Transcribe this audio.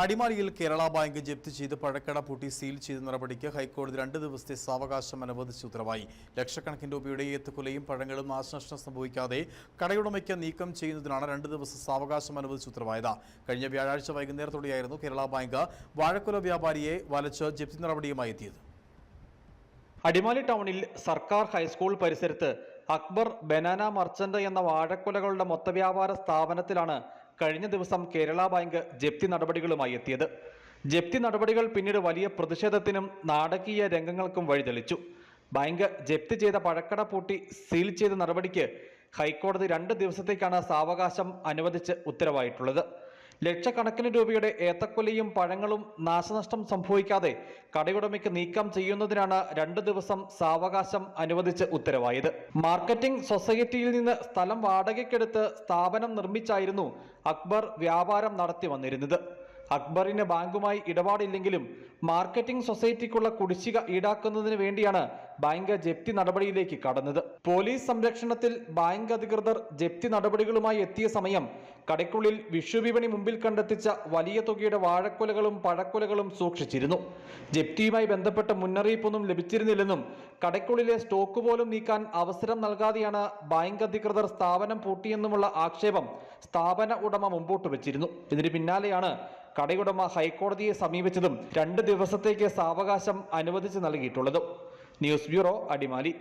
അടിമാലിയിൽ കേരള ബാങ്ക് ജപ്തി ചെയ്ത് പഴക്കട പൂട്ടി സീൽ ചെയ്ത നടപടിക്ക് ഹൈക്കോടതി രണ്ട് ദിവസത്തെ സാവകാശം അനുവദിച്ച് ഉത്തരവായി. ലക്ഷക്കണക്കിന് രൂപയുടെ ഏത്തുകൊലയും പഴങ്ങളും നാശനഷ്ടം സംഭവിക്കാതെ കടയുടമയ്ക്ക് നീക്കം ചെയ്യുന്നതിനാണ് രണ്ട് ദിവസം സാവകാശം അനുവദിച്ച് ഉത്തരവായത്. കഴിഞ്ഞ വ്യാഴാഴ്ച വൈകുന്നേരത്തോടെയായിരുന്നു കേരള ബാങ്ക് വാഴക്കുല വ്യാപാരിയെ വലച്ച് ജപ്തി നടപടിയുമായി എത്തിയത്. അടിമാലി ടൗണിൽ സർക്കാർ ഹൈസ്കൂൾ പരിസരത്ത് അക്ബർ ബനാന മർച്ചന്റ് എന്ന വാഴക്കുലകളുടെ മൊത്തവ്യാപാര സ്ഥാപനത്തിലാണ് കഴിഞ്ഞ ദിവസം കേരള ബാങ്ക് ജപ്തി നടപടികളുമായി എത്തിയത്. ജപ്തി നടപടികൾ പിന്നീട് വലിയ പ്രതിഷേധത്തിനും നാടകീയ രംഗങ്ങൾക്കും വഴിതെളിച്ചു. ബാങ്ക് ജപ്തി ചെയ്ത പഴക്കട പൂട്ടി സീൽ ചെയ്ത നടപടിക്ക് ഹൈക്കോടതി രണ്ട് ദിവസത്തേക്കാണ് സാവകാശം അനുവദിച്ച് ഉത്തരവായിട്ടുള്ളത്. ലക്ഷക്കണക്കിന് രൂപയുടെ ഏത്തക്കൊലയും പഴങ്ങളും നാശനഷ്ടം സംഭവിക്കാതെ കടയുടമയ്ക്ക് നീക്കം ചെയ്യുന്നതിനാണ് രണ്ട് ദിവസം സാവകാശം അനുവദിച്ച് ഉത്തരവായത്. മാർക്കറ്റിംഗ് സൊസൈറ്റിയിൽ നിന്ന് സ്ഥലം വാടകയ്ക്കെടുത്ത് സ്ഥാപനം നിർമ്മിച്ചായിരുന്നു അക്ബർ വ്യാപാരം നടത്തി വന്നിരുന്നത്. അക്ബറിന് ബാങ്കുമായി ഇടപാടില്ലെങ്കിലും മാർക്കറ്റിംഗ് സൊസൈറ്റിക്കുള്ള കുടിശ്ശിക ഈടാക്കുന്നതിന് വേണ്ടിയാണ് ബാങ്ക് ജപ്തി നടപടിയിലേക്ക് കടന്നത്. പോലീസ് സംരക്ഷണത്തിൽ ബാങ്ക് അധികൃതർ ജപ്തി നടപടികളുമായി എത്തിയ സമയം കടയ്ക്കുള്ളിൽ വിഷുവിപണി മുമ്പിൽ കണ്ടെത്തിച്ച വലിയ തുകയുടെ വാഴക്കൊലകളും പഴക്കുലകളും സൂക്ഷിച്ചിരുന്നു. ജപ്തിയുമായി ബന്ധപ്പെട്ട മുന്നറിയിപ്പൊന്നും ലഭിച്ചിരുന്നില്ലെന്നും കടയ്ക്കുള്ളിലെ സ്റ്റോക്ക് പോലും നീക്കാൻ അവസരം നൽകാതെയാണ് ബാങ്ക് അധികൃതർ സ്ഥാപനം പൂട്ടിയെന്നുമുള്ള ആക്ഷേപം സ്ഥാപന ഉടമ മുമ്പോട്ട് വെച്ചിരുന്നു. ഇതിന് പിന്നാലെയാണ് കടയുടമ ഹൈക്കോടതിയെ സമീപിച്ചതും രണ്ട് ദിവസത്തേക്ക് സാവകാശം അനുവദിച്ച് നൽകിയിട്ടുള്ളതും. News bureau Adimali.